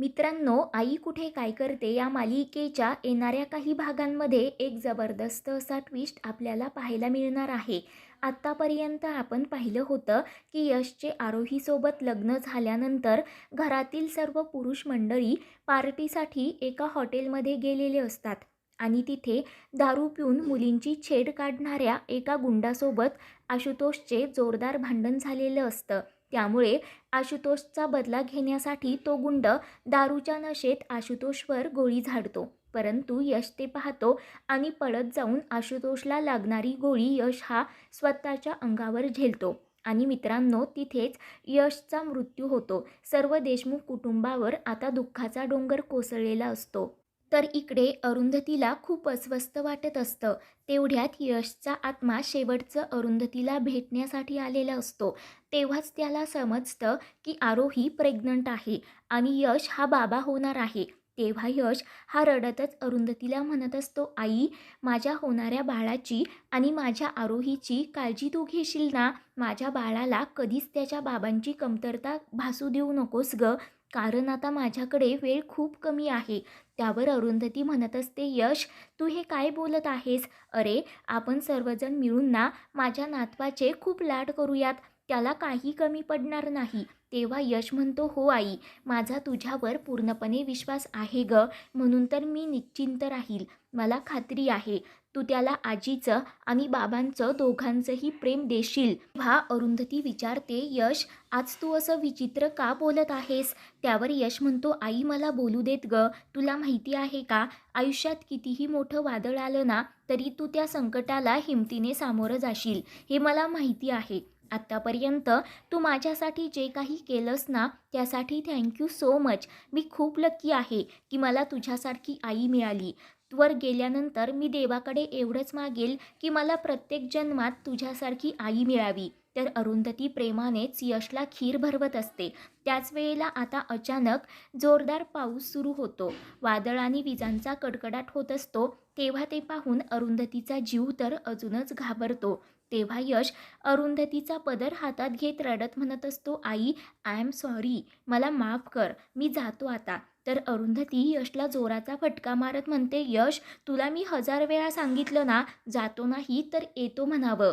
मित्रांनो आई कुठे काय करते या मालिकेच्या येणाऱ्या काही भागांमध्ये एक जबरदस्त असा ट्विस्ट आपल्याला पाहायला मिळणार आहे. आत्तापर्यंत आपण पाहिलं होतं की यशचे आरोहीसोबत लग्न झाल्यानंतर घरातील सर्व पुरुष मंडळी पार्टीसाठी एका हॉटेलमध्ये गेलेले असतात आणि तिथे दारू पिऊन मुलींची छेड काढणाऱ्या एका गुंडासोबत आशुतोषचे जोरदार भांडण झालेलं असतं. त्यामुळे आशुतोषचा बदला घेण्यासाठी तो गुंड दारूच्या नशेत आशुतोषवर गोळी झाडतो. परंतु यश ते पाहतो आणि पळत जाऊन आशुतोषला लागणारी गोळी यश हा स्वतःच्या अंगावर झेलतो. आणि मित्रांनो तिथेच यशचा मृत्यू होतो. सर्व देशमुख कुटुंबावर आता दुःखाचा डोंगर कोसळलेला असतो. तर इकडे अरुंधतीला खूप अस्वस्थ वाटत असतं. तेवढ्यात यशचा आत्मा शेवटचं अरुंधतीला भेटण्यासाठी आलेला असतो. तेव्हाच त्याला समजतं की आरोही प्रेग्नंट आहे आणि यश हा बाबा होणार आहे. तेव्हा यश हा रडतच अरुंधतीला म्हणत असतो आई माझ्या होणाऱ्या बाळाची आणि माझ्या आरोहीची काळजी तू घेशील ना? माझ्या बाळाला कधीच त्याच्या बाबांची कमतरता भासू देऊ नकोस ग. कारण आता माझ्याकडे वेळ खूप कमी आहे. त्यावर अरुंधती म्हणत असते यश तू हे काय बोलत आहेस? अरे आपण सर्वजण मिळून ना माझ्या नातवाचे खूप लाड करूयात. त्याला काही कमी पडणार नाही. तेव्हा यश म्हणतो हो आई माझा तुझ्यावर पूर्णपणे विश्वास आहे ग म्हणून तर मी निश्चिंत राहील. मला खात्री आहे तू त्याला आजीचं आणि बाबांचं दोघांचंही प्रेम देशील. हा अरुंधती विचारते यश आज तू असं विचित्र का बोलत आहेस? त्यावर यश म्हणतो आई मला बोलू देत ग. तुला माहिती आहे का? आयुष्यात कितीही मोठं वादळ आलं ना तरी तू त्या संकटाला हिमतीने सामोरं जाशील. हे मला माहिती आहे. आत्तापर्यंत तू माझ्यासाठी जे काही केलंस ना त्यासाठी थँक्यू सो मच मी खूप लक्की आहे की मला तुझ्यासारखी आई मिळाली. वर गेल्यानंतर मी देवाकडे एवढंच मागेल की मला प्रत्येक जन्मात तुझ्यासारखी आई मिळावी. तर अरुंधती प्रेमानेच यशला खीर भरवत असते. त्याच वेळेला आता अचानक जोरदार पाऊस सुरू होतो. वादळ आणि विजांचा कडकडाट होत असतो. तेव्हा ते पाहून अरुंधतीचा जीव तर अजूनच घाबरतो. तेव्हा यश अरुंधतीचा पदर हातात घेत रडत म्हणत असतो आई आय एम सॉरी मला माफ कर. मी जातो आता. तर अरुंधती यशला जोराचा फटका मारत म्हणते यश तुला मी हजार वेळा सांगितलं ना जातो नाही तर येतो म्हणावं.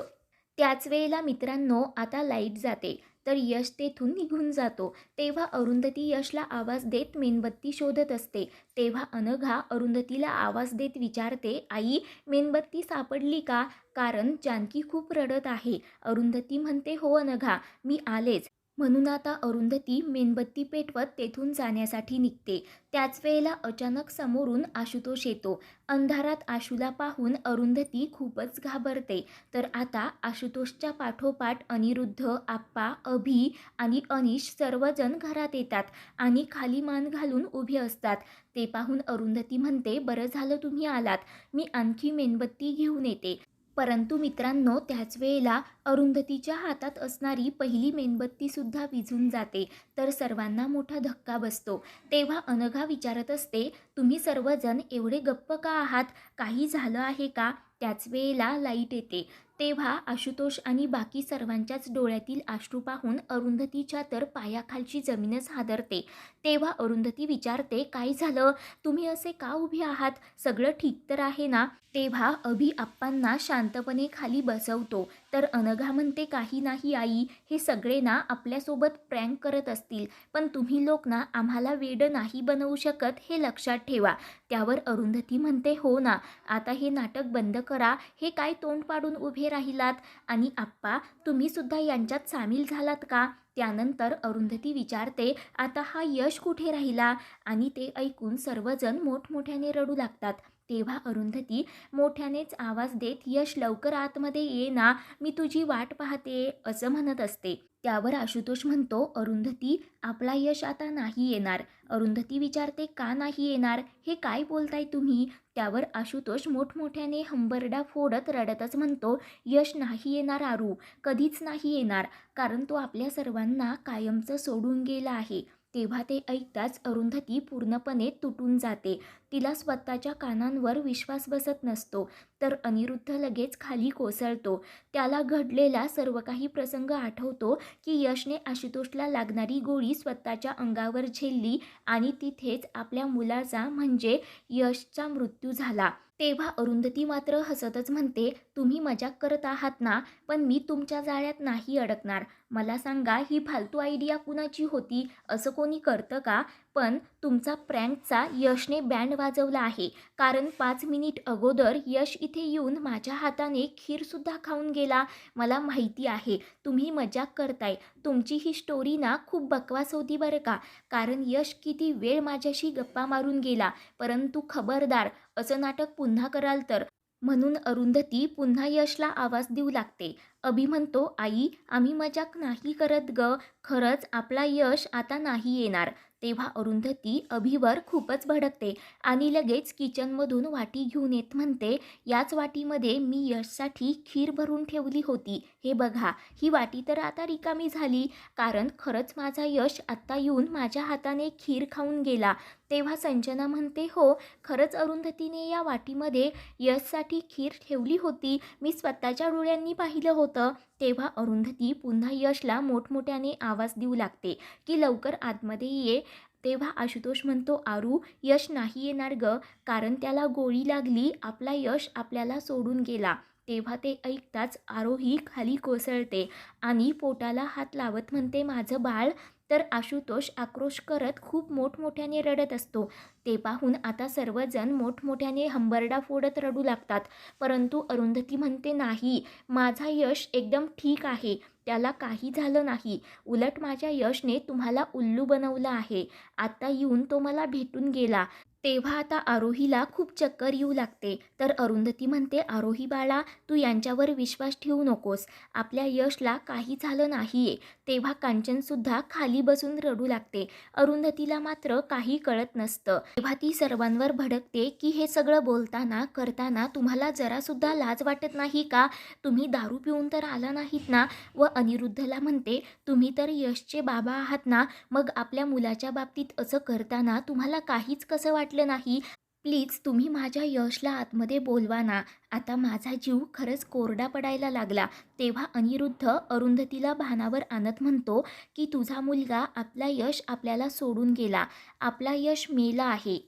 त्याच वेळेला मित्रांनो आता लाइट जाते तर यश तेथून निघून जातो. तेव्हा अरुंधती यशला आवाज देत मेणबत्ती शोधत असते. तेव्हा अनघा अरुंधतीला आवाज देत विचारते आई मेणबत्ती सापडली का? कारण जानकी खूप रडत आहे. अरुंधती म्हणते हो अनघा मी आलेच. म्हणून आता अरुंधती मेणबत्ती पेटवत तेथून जाण्यासाठी निघते. त्याच वेळेला अचानक समोरून आशुतोष येतो. अंधारात आशूला पाहून अरुंधती खूपच घाबरते. तर आता आशुतोषच्या पाठोपाठ अनिरुद्ध आप्पा अभि आणि अनिश सर्वजण घरात येतात आणि खाली मान घालून उभे असतात. ते पाहून अरुंधती म्हणते बरं झालं तुम्ही आलात. मी आणखी मेणबत्ती घेऊन येते. परंतु मित्रांनो त्याच वेळेला अरुंधतीच्या हातात असणारी पहिली मेणबत्तीसुद्धा विझून जाते. तर सर्वांना मोठा धक्का बसतो. तेव्हा अनघा विचारत असते तुम्ही सर्वजण एवढे गप्प का आहात? काही झालं आहे का? त्याच वेळेला लाइट येते. तेव्हा आशुतोष आणि बाकी सर्वांच्याच डोळ्यातील आश्रू पाहून अरुंधतीच्या तर पायाखालची जमीनच हादरते. तेव्हा अरुंधती विचारते काय झालं? तुम्ही असे का उभे आहात? सगळं ठीक तर आहे ना? तेव्हा अभि आप्पांना शांतपणे खाली बसवतो. तर अनघा म्हणते काही नाही आई हे सगळे ना आपल्यासोबत प्रँक करत असतील. पण तुम्ही लोक ना आम्हाला वेड नाही बनवू शकत हे लक्षात ठेवा त्यावर अरुंधती म्हणते हो ना. आता हे नाटक बंद करा. हे काय तोंड पाडून उभे राहिलात? आणि आप्पा तुम्हीसुद्धा यांच्यात सामील झालात का त्यानंतर अरुंधती विचारते आता हा यश कुठे राहिला आणि ते ऐकून सर्वजण मोठमोठ्याने रडू लागतात. तेव्हा अरुंधती मोठ्यानेच आवाज देत यश लवकर आतमध्ये ये ना मी तुझी वाट पाहते असं म्हणत असते. त्यावर आशुतोष म्हणतो अरुंधती आपला यश आता नाही येणार. अरुंधती विचारते का नाही येणार? हे काय बोलताय तुम्ही? त्यावर आशुतोष मोठमोठ्याने हंबरडा फोडत रडतच म्हणतो यश नाही येणार आरू कधीच नाही येणार कारण तो आपल्या सर्वांना कायमचं सोडून गेला आहे. तेव्हा ते ऐकताच अरुंधती पूर्णपणे तुटून जाते. तिला स्वतःच्या कानांवर विश्वास बसत नसतो तर अनिरुद्ध लगेच खाली कोसळतो. त्याला घडलेला सर्व काही प्रसंग आठवतो की यशने आशुतोषला लागणारी गोळी स्वतःच्या अंगावर झेलली आणि तिथेच आपल्या मुलाचा म्हणजे यशचा मृत्यू झाला. तेव्हा अरुंधती मात्र हसतच म्हणते तुम्ही मजाक करत आहात ना पण मी तुमच्या जाळ्यात नाही अडकणार. मला सांगा ही फालतू आयडिया कुणाची होती? असं कोणी करतं का? पण तुमचा प्रँकचा यशने बँड वाजवला आहे. कारण पाच मिनिट अगोदर यश इथे येऊन माझ्या हाताने खीरसुद्धा खाऊन गेला. मला माहिती आहे तुम्ही मजाक करताय. तुमची ही स्टोरी ना खूप बकवास होती बरं का? कारण यश किती वेळ माझ्याशी गप्पा मारून गेला. परंतु खबरदार असं नाटक पुन्हा कराल तर? म्हणून अरुंधती पुन्हा यशला आवाज देऊ लागते. अभि म्हणतो आई आम्ही मजाक नाही करत ग. खरंच आपला यश आता नाही येणार. तेव्हा अरुंधती अभिवर खूपच भडकते आणि लगेच किचनमधून वाटी घेऊन येत म्हणते याच वाटीमध्ये मी यशसाठी खीर भरून ठेवली होती. हे बघा ही वाटी तर आता रिकामी झाली. कारण खरंच माझा यश आत्ता येऊन माझ्या हाताने खीर खाऊन गेला. तेव्हा संजना म्हणते हो खरंच अरुंधतीने या वाटीमध्ये यशसाठी खीर ठेवली होती. मी स्वतःच्या डोळ्यांनी पाहिलं होतं. तेव्हा अरुंधती पुन्हा यशला मोठमोठ्याने आवाज देऊ लागते की लवकर आतमध्ये ये. तेव्हा आशुतोष म्हणतो आरू यश नाही येणार ग कारण त्याला गोळी लागली. आपला यश आपल्याला सोडून गेला. तेव्हा ते ऐकताच आरोही खाली कोसळते आणि पोटाला हात लावत म्हणते माझं बाळ तर आशुतोष आक्रोश करत खूप मोठमोठ्याने रडत असतो. ते पाहून आता सर्वजण मोठमोठ्याने हंबरडा फोडत रडू लागतात. परंतु अरुंधती म्हणते नाही माझा यश एकदम ठीक आहे. त्याला काही झालं नाही. उलट माझ्या यशने तुम्हाला उल्लू बनवलं आहे. आता येऊन तो मला भेटून गेला. तेव्हा आता आरोहीला खूप चक्कर येऊ लागते. तर अरुंधती म्हणते आरोही बाळा तू यांच्यावर विश्वास ठेवू नकोस. आपल्या यशला काही झालं नाहीये. तेव्हा कांचनसुद्धा खाली बसून रडू लागते. अरुंधतीला मात्र काही कळत नसतं. तेव्हा ती सर्वांवर भडकते की हे सगळं बोलताना करताना तुम्हाला जरासुद्धा लाज वाटत नाही का? तुम्ही दारू पिऊन तर आला नाहीत ना? व अनिरुद्धला म्हणते तुम्ही तर यशचे बाबा आहात ना? मग आपल्या मुलाच्या बाबतीत असं करताना तुम्हाला काहीच कसं वाटलं नाही. प्लीज तुम्ही माझ्या यशला आतमध्ये बोलवा ना. आता माझा जीव खरंच कोरडा पडायला लागला. तेव्हा अनिरुद्ध अरुंधतीला भानावर आणत म्हणतो की तुझा मुलगा आपला यश आपल्याला सोडून गेला. आपला यश मेला आहे.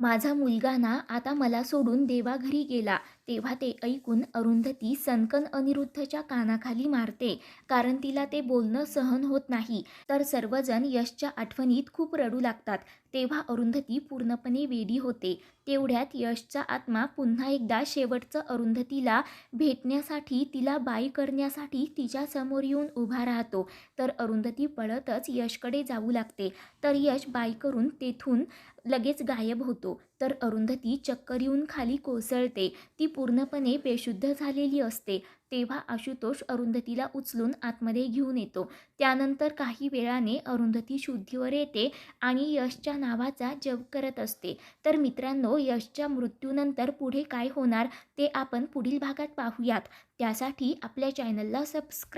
माझा मुलगा ना आता मला सोडून देवाघरी गेला. तेव्हा ते ऐकून अरुंधती सनकन अनिरुद्धच्या कानाखाली मारते. कारण तिला ते बोलणं सहन होत नाही. तर सर्वजण यशच्या आठवणीत खूप रडू लागतात. तेव्हा अरुंधती पूर्णपणे वेडी होते. तेवढ्यात यशचा आत्मा पुन्हा एकदा शेवटचं अरुंधतीला भेटण्यासाठी तिला बाई करण्यासाठी तिच्या समोर येऊन उभा राहतो. तर अरुंधती पळतच यशकडे जाऊ लागते. तर यश बाई करून तेथून लगेच गायब होतो. तर अरुंधती चक्कर येऊन खाली कोसळते. ती पूर्णपणे बेशुद्ध झालेली असते. तेव्हा आशुतोष अरुंधतीला उचलून आतमध्ये घेऊन येतो. त्यानंतर काही वेळाने अरुंधती शुद्धीवर येते आणि यशच्या नावाचा जप करत असते. तर मित्रांनो यशच्या मृत्यूनंतर पुढे काय होणार ते आपण पुढील भागात पाहूयात. त्यासाठी आपल्या चॅनलला सबस्क्राईब